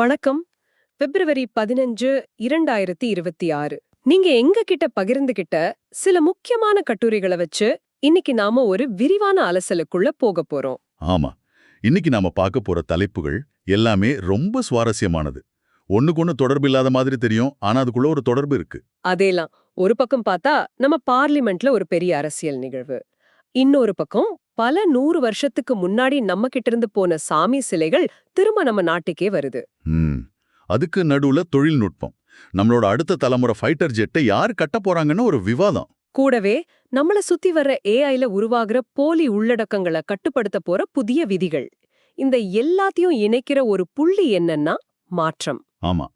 வணக்கம். பிப்ரவரி பதினஞ்சு இரண்டாயிரத்தி இருபத்தி ஆறு. நீங்க எங்க கிட்ட பகிர்ந்துகிட்ட சில முக்கியமான கட்டுரைகளை வச்சு இன்னைக்கு நாம ஒரு விரிவான அலசலுக்குள்ள போக போறோம். ஆமா. இன்னைக்கு நாம பார்க்க போற தலைப்புகள் எல்லாமே ரொம்ப சுவாரஸ்யமானது. ஒண்ணுக்கொண்ணு தொடர்பு இல்லாத மாதிரி தெரியும் ஆனா அதுக்குள்ள ஒரு தொடர்பு இருக்கு. அதேலாம். ஒரு பக்கம் பார்த்தா நம்ம பார்லிமெண்ட்ல ஒரு பெரிய அரசியல் நிகழ்வு. இன்னொரு பக்கம் பல நூறு வருஷத்துக்கு முன்னாடி நம்ம கிட்ட இருந்து போன சாமி சிலைகள் திரும்ப நம்ம நாட்டுக்கே வருது. அதுக்கு நடுவுல தொழில்நுட்பம். நம்மளோட அடுத்த தலைமுறை ஃபைட்டர் ஜெட்டை யார் கட்ட போறாங்கன்னு ஒரு விவாதம். கூடவே நம்மள சுத்தி வர்ற ஏஐல உருவாகுற போலி உள்ளடக்கங்களை கட்டுப்படுத்த போற புதிய விதிகள். இந்த எல்லாத்தையும் இணைக்கிற ஒரு புள்ளி என்னன்னா மாற்றம். ஆமா.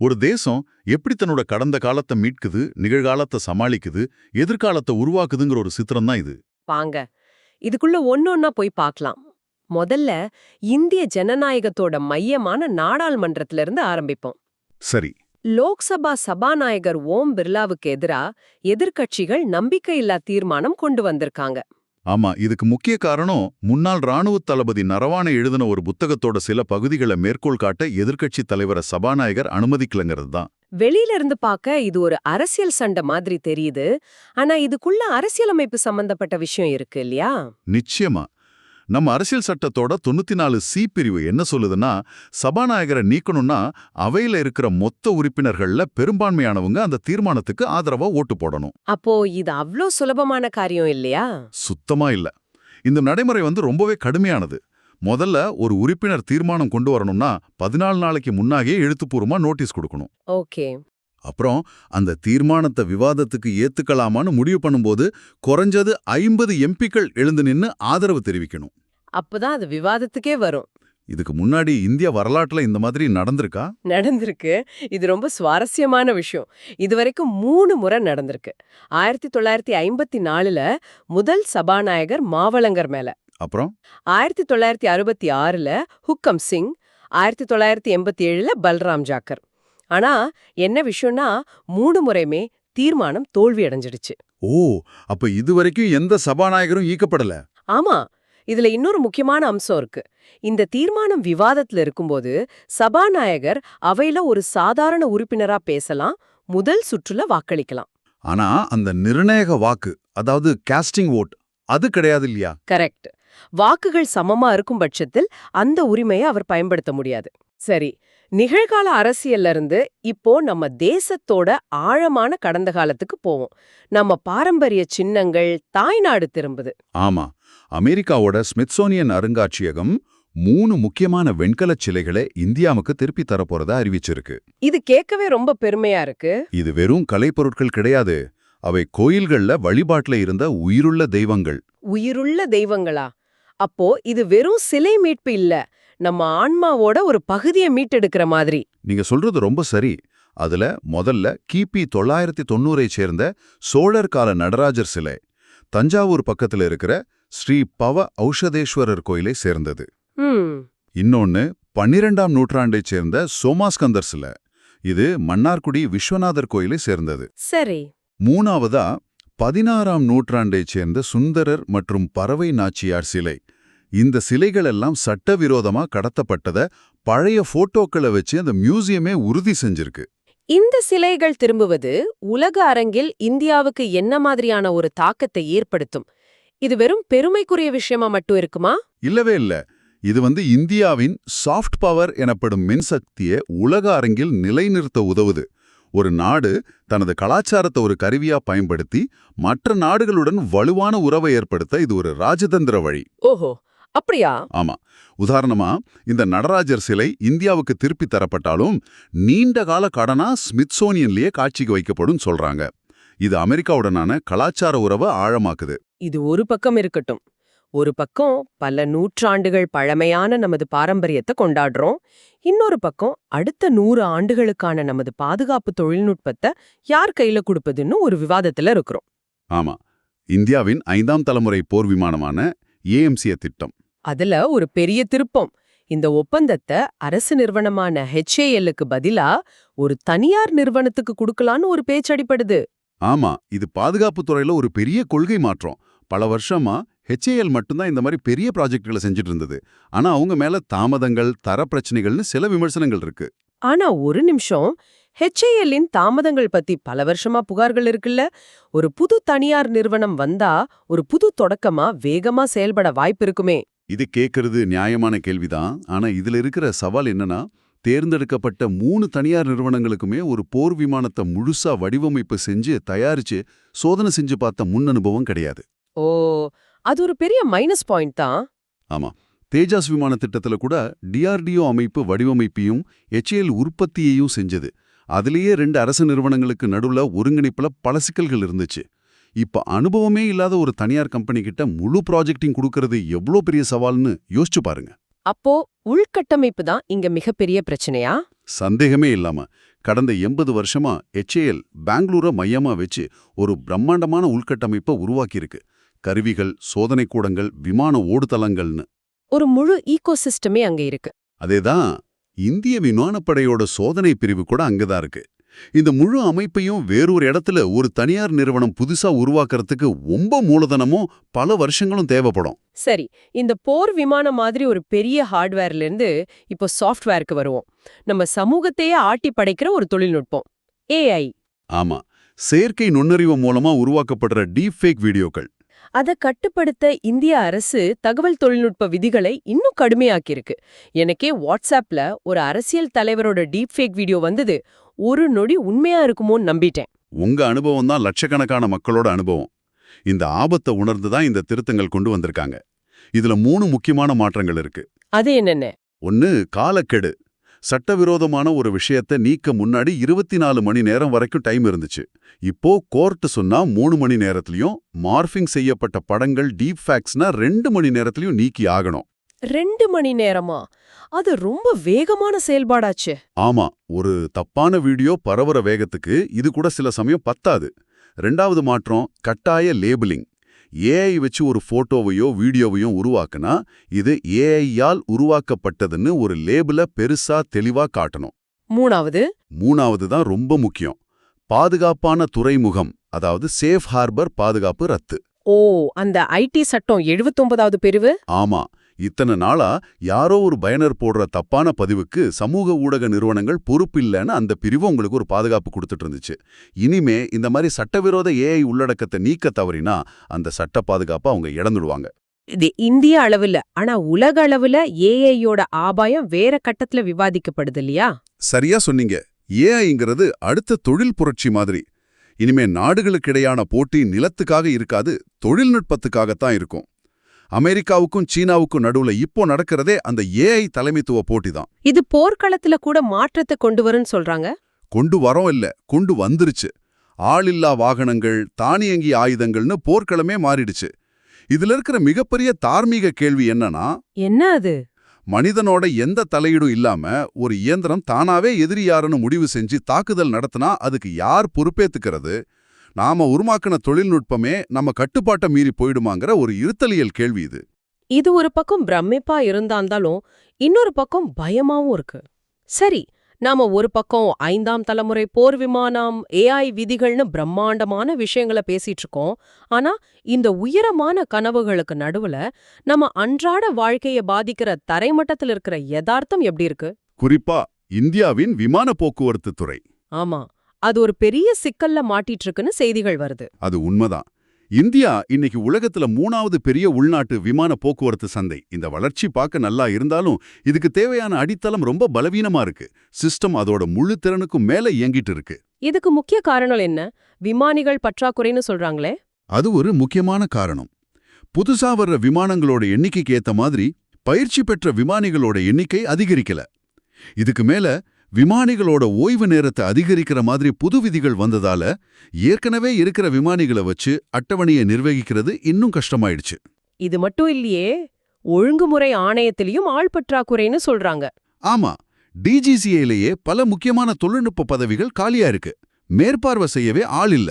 ஒரு தேசம் எப்படி தன்னோட கடந்த காலத்தை மீட்குது நிகழ்காலத்தை சமாளிக்குது எதிர்காலத்தை உருவாக்குதுங்கிற ஒரு சித்திரம் தான் இது. வாங்க இதுக்குள்ள ஒன்னொன்னா போய் பார்க்கலாம் முதல்ல இந்திய ஜனநாயகத்தோட மையமான நாடாளுமன்றத்துல இருந்து ஆரம்பிப்போம். சரி. லோக்சபா சபாநாயகர் ஓம் பிர்லாவுக்கு எதிரா எதிர்க்கட்சிகள் நம்பிக்கையில்லா தீர்மானம் கொண்டு வந்திருக்காங்க. ஆமா இதுக்கு முக்கிய காரணம் முன்னாள் ராணுவ தளபதி நரவானே எழுதின ஒரு புத்தகத்தோட சில பகுதிகளை மேற்கோள் காட்ட எதிர்க்கட்சி தலைவரை சபாநாயகர் அனுமதிக்கலங்கிறது தான். வெளியில இருந்து பார்க்க இது ஒரு அரசியல் சண்டை மாதிரி தெரியுது. ஆனா இதுக்குள்ள அரசியலமைப்பு சம்பந்தப்பட்ட விஷயம் இருக்கு இல்லையா? நிச்சயமா. நம்ம அரசியல் சட்டத்தோட தொண்ணூத்தி நாலு சி பிரிவு என்ன சொல்லுதுன்னா சபாநாயகரை நீக்கணும்னா அவையில இருக்கிற மொத்த உறுப்பினர்கள்ல பெரும்பான்மையானவங்க அந்த தீர்மானத்துக்கு ஆதரவா ஓட்டு போடணும். அப்போ இது அவ்ளோ சுலபமான காரியம் இல்லையா? சுத்தமா இல்ல. இந்த நடைமுறை வந்து ரொம்பவே கடுமையானது. முதல்ல ஒரு உறுப்பினர் தீர்மானம் கொண்டு வரணும்னா பதினாலு நாளைக்கு முன்னாடியே எழுத்துப்பூர்வமா நோட்டீஸ் கொடுக்கணும். ஓகே. அப்புறம் அந்த தீர்மானத்தை விவாதத்துக்கு ஏத்துக்கலாமான்னு முடிவு பண்ணும்போது குறைஞ்சது ஐம்பது எம்பிக்கள் எழுந்து நின்னு ஆதரவு தெரிவிக்கணும். அப்பதான் அது விவாதத்துக்கே வரும். இதுக்கு முன்னாடி இந்திய வரலாற்றுல இந்த மாதிரி நடந்திருக்கா? நடந்திருக்கு. இது ரொம்ப சுவாரஸ்யமான விஷயம். இதுவரைக்கும் மூணு முறை நடந்திருக்கு. ஆயிரத்தி தொள்ளாயிரத்தி ஐம்பத்தி நாலுல முதல் சபாநாயகர் மாவளங்கர் மேல. அப்புறம்? ஆயிரத்தி தொள்ளாயிரத்தி அறுபத்தி ஆறுல ஹுக்கம் சிங் ஆயிரத்தி தொள்ளாயிரத்தி எண்பத்தி ஏழுல பல்ராம் ஜாக்கர். ஆனா என்ன விஷயம்னா மூணு முறையுமே தீர்மானம் தோல்வி அடைஞ்சிடுச்சு. ஓ அப்ப இதுவரைக்கும் எந்த சபாநாயகரும் ஈக்கப்படல ஆமா இதுல இன்னொரு முக்கியமான அம்சம் இருக்கு. இந்த தீர்மானம் விவாதத்துல இருக்கும்போது சபாநாயகர் அவையில ஒரு சாதாரண உறுப்பினரா பேசலாம் முதல் சுற்றுல வாக்களிக்கலாம். ஆனா அந்த நிர்ணயக வாக்கு அதாவது காஸ்டிங் ஓட் அது கிடையாது இல்லையா? கரெக்ட் வாக்குகள் சமமா இருக்கும் பட்சத்தில் அந்த உரிமையை அவர் பயன்படுத்த முடியாது. சரி நிகழ்கால அரசியல்ல இருந்து இப்போ நம்ம தேசத்தோட ஆழமான கடந்த காலத்துக்கு போவோம். நம்ம பாரம்பரிய சின்னங்கள் தாய்நாடு திரும்புது. ஆமா அமெரிக்காவோட ஸ்மித்சோனியன் அருங்காட்சியகம் மூணு முக்கியமான வெண்கலச் சிலைகளை இந்தியாவுக்கு திருப்பி தரப்போறதா அறிவிச்சிருக்கு. இது கேட்கவே ரொம்ப பெருமையா இருக்கு. இது வெறும் கலைப்பொருட்கள் கிடையாது. அவை கோயில்கள்ல வழிபாட்டுல இருந்த உயிருள்ள தெய்வங்கள். உயிருள்ள தெய்வங்களா? அப்போ இது வெறும் சிலை மீட்பு இல்ல. நம்ம ஆன்மாவோட ஒரு பகுதியை மீட்டெடுக்கிற மாதிரி. நீங்க சொல்றது ரொம்ப சரி. அதுல முதல்ல கிபி தொள்ளாயிரத்தி தொண்ணூறை சேர்ந்த சோழர் கால நடராஜர் சிலை தஞ்சாவூர் பக்கத்துல இருக்கிற ஸ்ரீ பவ ஔஷதேஸ்வரர் கோயிலை சேர்ந்தது. இன்னொன்னு பன்னிரெண்டாம் நூற்றாண்டைச் சேர்ந்த சோமாஸ்கந்தர் சிலை இது மன்னார்குடி விஸ்வநாதர் கோயிலை சேர்ந்தது. சரி. மூணாவதா பதினாறாம் நூற்றாண்டைச் சேர்ந்த சுந்தரர் மற்றும் பறவை நாச்சியார் சிலை இந்த சிலைகள் எல்லாம் சட்டவிரோதமா கடத்தப்பட்டத பழைய போட்டோக்களை வச்சு அந்த மியூசியமே உறுதி செஞ்சிருக்கு. இந்த சிலைகள் திரும்புவது உலக அரங்கில் இந்தியாவுக்கு என்ன மாதிரியான ஒரு தாக்கத்தை ஏற்படுத்தும்? இது வெறும் பெருமைக்குரிய விஷயமா மட்டும் இருக்குமா? இல்லவே இல்ல. இது வந்து இந்தியாவின் சாஃப்ட் பவர் எனப்படும் மின்சக்தியை உலக அரங்கில் நிலைநிறுத்த உதவுது. ஒரு நாடு தனது கலாச்சாரத்தை ஒரு கருவியா பயன்படுத்தி மற்ற நாடுகளுடன் வலுவான உறவை ஏற்படுத்த இது ஒரு ராஜதந்திர வழி. ஓஹோ! அப்படியா? ஆமா. உதாரணமா இந்த நடராஜர் சிலை இந்தியாவுக்கு திருப்பி தரப்பட்டாலும் நீண்ட கால கடனா ஸ்மித்சோனியன்லயே காட்சிக்கு வைக்கப்படும் சொல்றாங்க. இது அமெரிக்காவுடனான கலாச்சார உறவை ஆழமாக்குது. இது ஒரு பக்கம் இருக்கட்டும். ஒரு பக்கம் பல நூற்றாண்டுகள் பழமையான நமது பாரம்பரியத்தை கொண்டாடுறோம். இன்னொரு பக்கம் அடுத்த நூறு ஆண்டுகளுக்கான நமது பாதுகாப்பு தொழில்நுட்பத்தை யார் கையில கொடுப்பதுன்னு ஒரு விவாதத்துல இருக்கிறோம். ஆமா. இந்தியாவின் ஐந்தாம் தலைமுறை போர் விமானமான ஏஎம்சிய திட்டம். அதுல ஒரு பெரிய திருப்பம். இந்த ஒப்பந்தத்தை அரசு நிறுவனமான ஹெச்ஏஎல்லுக்கு பதிலா ஒரு தனியார் நிறுவனத்துக்கு கொடுக்கலான்னு ஒரு பேச்சடிப்படுது ஆமா இது பாதுகாப்பு துறையில ஒரு பெரிய கொள்கை மாற்றம். பல வருஷமா ஹெச்ஏஎல் மட்டும்தான் இந்த மாதிரி பெரிய ப்ராஜெக்ட்களை செஞ்சுட்டு இருந்தது. ஆனா அவங்க மேல தாமதங்கள் தர பிரச்சனைகள்னு சில விமர்சனங்கள் இருக்கு. ஆனா ஒரு நிமிஷம். ஹெச்ஏஎல்லின் தாமதங்கள் பத்தி பல வருஷமா புகார்கள் இருக்குல்ல? ஒரு புது தனியார் நிறுவனம் வந்தா ஒரு புது தொடக்கமா வேகமா செயல்பட வாய்ப்பு இருக்குமே. இது கேட்கறது நியாயமான கேள்விதான். ஆனா இதுல இருக்கிற சவால் என்னன்னா தேர்ந்தெடுக்கப்பட்ட மூணு தனியார் நிறுவனங்களுக்குமே ஒரு போர் விமானத்தை முழுசா வடிவமைப்பு செஞ்சு தயாரிச்சு சோதனை செஞ்சு பார்த்த முன் அனுபவம் கிடையாது. ஓ அது ஒரு பெரிய மைனஸ் பாயிண்ட் தான். ஆமா. தேஜாஸ் விமான திட்டத்துல கூட டிஆர்டிஓ அமைப்பு வடிவமைப்பையும் எச்ஏஎல் உற்பத்தியையும் செஞ்சது. அதுலயே ரெண்டு அரசு நிறுவனங்களுக்கு நடுவுல ஒருங்கிணைப்புல பல சிக்கல்கள் இருந்துச்சு. இப்ப அனுபவமே இல்லாத ஒரு தனியார் கம்பெனி கிட்ட முழு ப்ராஜெக்டிங் கொடுக்கறது எவ்வளோ பெரிய சவால்னு யோசிச்சு பாருங்க. அப்போ உள்கட்டமைப்பு தான் இங்க மிகப்பெரிய பிரச்சனையா? சந்தேகமே இல்லாம கடந்த எண்பது வருஷமா எச்ஏஎல் பெங்களூரை மையமா வச்சு ஒரு பிரம்மாண்டமான உள்கட்டமைப்பை உருவாக்கியிருக்கு. கருவிகள் சோதனை கூடங்கள் விமான ஓடுதளங்கள்னு. ஒரு முழு ஈகோசிஸ்டமே அங்க இருக்கு. அதேதான் இந்திய விமானப்படையோட சோதனை பிரிவு கூட அங்கதான் இருக்கு. இந்த முழு அமைப்பையும் வேறொரு இடத்துல ஒரு தனியார் நிறுவனம் புதுசா உருவாக்குறதுக்கு ரொம்ப மூலதனமும் பல வருஷங்களும் தேவைப்படும். சரி இந்த போர் விமானம் மாதிரி ஒரு பெரிய ஹார்ட்வேர்ல இருந்து இப்போ சாஃப்ட்வேருக்கு வருவோம். நம்ம சமூகத்தையே ஆட்டி படைக்கிற ஒரு தொழில்நுட்பம் ஏஐ ஆமா செயற்கை நுண்ணறிவு மூலமா உருவாக்கப்படுற டீப் ஃபேக் வீடியோக்கள். அதை கட்டுப்படுத்த இந்திய அரசு தகவல் தொழில்நுட்ப விதிகளை இன்னும் கடுமையாக்கியிருக்கு. எனக்கே வாட்ஸ்அப்ல ஒரு அரசியல் தலைவரோட டீப் ஃபேக் வீடியோ வந்தது. ஒரு நொடி உண்மையா இருக்குமோன்னு நம்பிட்டேன். உங்க அனுபவம் தான் லட்சக்கணக்கான மக்களோட அனுபவம். இந்த ஆபத்தை உணர்ந்து தான் இந்த திருத்தங்கள் கொண்டு வந்திருக்காங்க. இதுல மூணு முக்கியமான மாற்றங்கள் இருக்கு. அது என்னென்ன? ஒன்னு காலக்கெடு. சட்டவிரோதமான ஒரு விஷயத்தை நீக்க முன்னாடி இருபத்தி நாலு மணி நேரம் வரைக்கும் டைம் இருந்துச்சு. இப்போ கோர்ட் சொன்னா மூணு மணி நேரத்திலயும் மார்ஃபிங் செய்யப்பட்ட படங்கள் டீப் ஃபேக்ஸ்னா ரெண்டு மணி நேரத்திலயும் நீக்கி ஆகணும். ரெண்டு மணி நேரமா? அது ரொம்ப வேகமான செயல்பாடாச்சு. ஆமா ஒரு தப்பான வீடியோ பரவுற வேகத்துக்கு இது கூட சில சமயம் பத்தாது. ரெண்டாவது மாற்றம் கட்டாய லேபிளிங். ஏஐ வச்சு ஒரு போட்டோவையோ வீடியோவையும் உருவாக்குனா இது ஏஐயால் உருவாக்கப்பட்டதுன்னு ஒரு லேபிள பெருசா தெளிவா காட்டணும். மூணாவது? மூணாவது தான் ரொம்ப முக்கியம். பாதுகாப்பான துறைமுகம் அதாவது சேஃப் ஹார்பர் பாதுகாப்பு ரத்து. ஓ அந்த ஐடி சட்டம் எழுபத்தொன்பதாவது பிரிவு? ஆமா இத்தனை நாளா யாரோ ஒரு பயனர் போடுற தப்பான பதிவுக்கு சமூக ஊடக நிறுவனங்கள் பொறுப்பில்லைன்னு அந்த பிரிவு உங்களுக்கு ஒரு பாதுகாப்பு கொடுத்துட்டு இருந்துச்சு. இனிமே இந்த மாதிரி சட்டவிரோத ஏஐ உள்ளடக்கத்தை நீக்க தவறினா அந்த சட்ட பாதுகாப்பை அவங்க இழந்துடுவாங்க. இது இந்திய அளவுல ஆனா உலக அளவுல ஏஐயோட ஆபாயம் வேற கட்டத்துல விவாதிக்கப்படுது இல்லையா? சரியா சொன்னீங்க. ஏஐங்கிறது அடுத்த தொழில் புரட்சி மாதிரி. இனிமே நாடுகளுக்கிடையான போட்டி நிலத்துக்காக இருக்காது தொழில்நுட்பத்துக்காகத்தான் இருக்கும். அமெரிக்காவுக்கும் சீனாவுக்கும் நடுவுல இப்போ நடக்கிறதே அந்த ஏஐ தலைமைத்துவ போட்டி தான் இது போர்க்களத்துல கூட மாற்றத்தை கொண்டு வரும்னு சொல்றாங்க? கொண்டு வரோம் இல்ல கொண்டு வந்துருச்சு. ஆளில்லா வாகனங்கள் தானியங்கி ஆயுதங்கள்னு போர்க்களமே மாறிடுச்சு. இதுல இருக்கிற மிகப்பெரிய தார்மீக கேள்வி என்னன்னா என்ன அது? மனிதனோட எந்த தலையீடும் இல்லாம ஒரு இயந்திரம் தானாவே எதிரி யாருன்னு முடிவு செஞ்சு தாக்குதல் நடத்தினா அதுக்கு யார் பொறுப்பேத்துக்கிறது? நாம உருமாக்கின தொழில்நுட்பமே நம்ம கட்டுப்பாட்டை மீறி போயிடுமாங்கிற ஒரு இருத்தலியல் கேள்வி இது. இது ஒரு பக்கம் பிரமிப்பா இருந்தாலும் இன்னொரு பக்கம் பயமாவும் இருக்கு. சரி நாம ஒரு பக்கம் ஐந்தாம் தலைமுறை போர் விமானம் ஏஐ விதிகள்னு பிரம்மாண்டமான விஷயங்கள பேசிட்டு இருக்கோம். ஆனா இந்த உயரமான கனவுகளுக்கு நடுவுல நம்ம அன்றாட வாழ்க்கைய பாதிக்கிற தரைமட்டத்தில் இருக்கிற யதார்த்தம் எப்படி இருக்கு? குறிப்பா இந்தியாவின் விமான போக்குவரத்து துறை. ஆமா. அது ஒரு பெரிய சிக்கல்ல மாட்டிட்டு இருக்குன்னு செய்திகள் வருது. அது உண்மைதான். இந்தியா இன்னைக்கு உலகத்துல மூணாவது பெரிய உள்நாட்டு விமான போக்குவரத்து சந்தை. இந்த வளர்ச்சி பார்க்க நல்லா இருந்தாலும் இதுக்கு தேவையான அடித்தளம் ரொம்ப பலவீனமா இருக்கு. சிஸ்டம் அதோட முழு திறனுக்கும் மேல இயங்கிட்டு இருக்கு. இதுக்கு முக்கிய காரணம் என்ன? விமானிகள் பற்றாக்குறைன்னு சொல்றாங்களே. அது ஒரு முக்கியமான காரணம். புதுசா வர்ற விமானங்களோட எண்ணிக்கைக்கு ஏத்த மாதிரி பயிற்சி பெற்ற விமானிகளோட எண்ணிக்கை அதிகரிக்கல. இதுக்கு மேல விமானிகளோட ஓய்வு நேரத்தை அதிகரிக்கிற மாதிரி புது விதிகள் வந்ததால ஏற்கனவே இருக்கிற விமானிகளை வச்சு அட்டவணையை நிர்வகிக்கிறது இன்னும் கஷ்டமாயிடுச்சு. இது மட்டும் இல்லையே ஒழுங்குமுறை ஆணையத்திலயும் ஆள் பற்றாக்குறைன்னு சொல்றாங்க. ஆமா டிஜிசிஏலேயே பல முக்கியமான தொழில்நுட்ப பதவிகள் காலியா இருக்கு. மேற்பார்வை செய்யவே ஆள் இல்ல.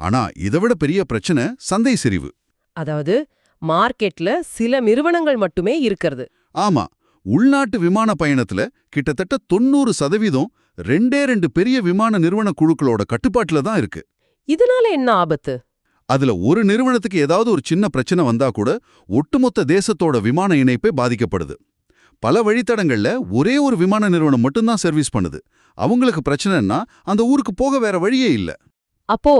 ஆனா இதைவிட பெரிய பிரச்சனை சந்தை செறிவு அதாவது மார்க்கெட்ல சில நிறுவனங்கள் மட்டுமே இருக்கிறது. ஆமா உள்நாட்டு விமான பயணத்துல கிட்டத்தட்ட தொண்ணூறு சதவீதம் ரெண்டே ரெண்டு பெரிய விமான நிறுவன குழுக்களோட கட்டுப்பாட்டுல தான் இருக்கு. இதனால என்ன ஆபத்து? அதுல ஒரு நிறுவனத்துக்கு ஏதாவது ஒரு சின்ன பிரச்சனை வந்தா கூட ஒட்டுமொத்த தேசத்தோட விமான இணைப்பே பாதிக்கப்படுது. பல வழித்தடங்கள்ல ஒரே ஒரு விமான நிறுவனம் மட்டும்தான் சர்வீஸ் பண்ணுது. அவங்களுக்கு பிரச்சனைன்னா அந்த ஊருக்கு போக வேற வழியே இல்ல. அப்போ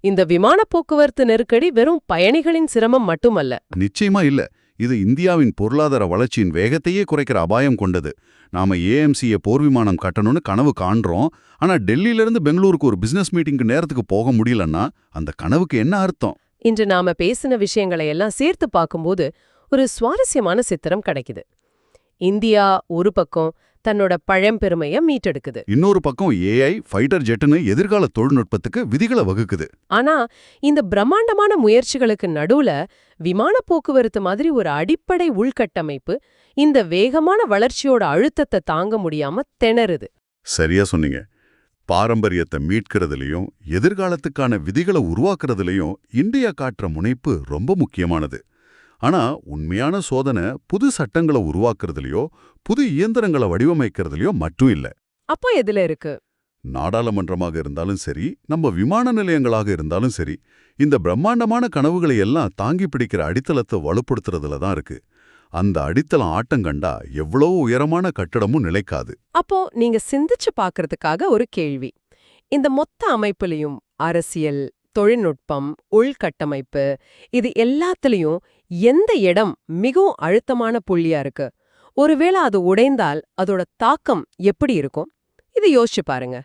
இந்த விமான போக்குவரத்து நெருக்கடி வெறும் பயணிகளின் சிரமம் மட்டுமல்ல. நிச்சயமா இல்ல. இது இந்தியாவின் பொருளாதார வளர்ச்சியின் வேகத்தையே குறைக்கிற அபாயம் கொண்டது. நாம ஏஎம்சியை போர் விமானம் கட்டணும்னு கனவு காண்றோம். ஆனா டெல்லியில இருந்து பெங்களூருக்கு ஒரு பிசினஸ் மீட்டிங்க்கு நேரத்துக்கு போக முடியலன்னா அந்த கனவுக்கு என்ன அர்த்தம்? இன்று நாம பேசின விஷயங்களை எல்லாம் சேர்த்து பார்க்கும்போது ஒரு சுவாரஸ்யமான சித்திரம் கிடைக்குது. இந்தியா ஒரு பக்கம் தன்னோட பழம்பெருமைய மீட்டெடுக்குது. இன்னொரு பக்கம் ஏஐ ஃபைட்டர் ஜெட்டுன்னு எதிர்கால தொழில்நுட்பத்துக்கு விதிகளை வகுக்குது. ஆனா இந்த பிரம்மாண்டமான முயற்சிகளுக்கு நடுவுல விமான போக்குவரத்து மாதிரி ஒரு அடிப்படை உள்கட்டமைப்பு இந்த வேகமான வளர்ச்சியோட அழுத்தத்தை தாங்க முடியாம திணறுது. சரியா சொன்னீங்க. பாரம்பரியத்தை மீட்கிறதுலயும் எதிர்காலத்துக்கான விதிகளை உருவாக்குறதுலயும் இந்தியா காட்டுற முனைப்பு ரொம்ப முக்கியமானது. ஆனா உண்மையான சோதனை புது சட்டங்களை உருவாக்குறதுலயோ புது இயந்திரங்களை வடிவமைக்கிறதுலயோ மட்டும் இல்ல. அப்போ எதுல இருக்கு? நாடாளுமன்றமாக இருந்தாலும் சரி நம்ம விமான நிலையங்களாக இருந்தாலும் சரி இந்த பிரம்மாண்டமான கனவுகளை எல்லாம் தாங்கி பிடிக்கிற அடித்தளத்தை வலுப்படுத்துறதுல தான் இருக்கு. அந்த அடித்தளம் ஆட்டங்கண்டா எவ்வளவு உயரமான கட்டடமும் நிலைக்காது. அப்போ நீங்க சிந்திச்சு பார்க்கறதுக்காக ஒரு கேள்வி. இந்த மொத்த அமைப்புலயும் அரசியல் தொழில்நுட்பம் உள்கட்டமைப்பு இது எல்லாத்துலயும் எந்த இடம் மிகவும் அழுத்தமான புள்ளியா இருக்கு? ஒருவேளை அது உடைந்தால் அதோட தாக்கம் எப்படி இருக்கும்? இது யோசிச்சு பாருங்க.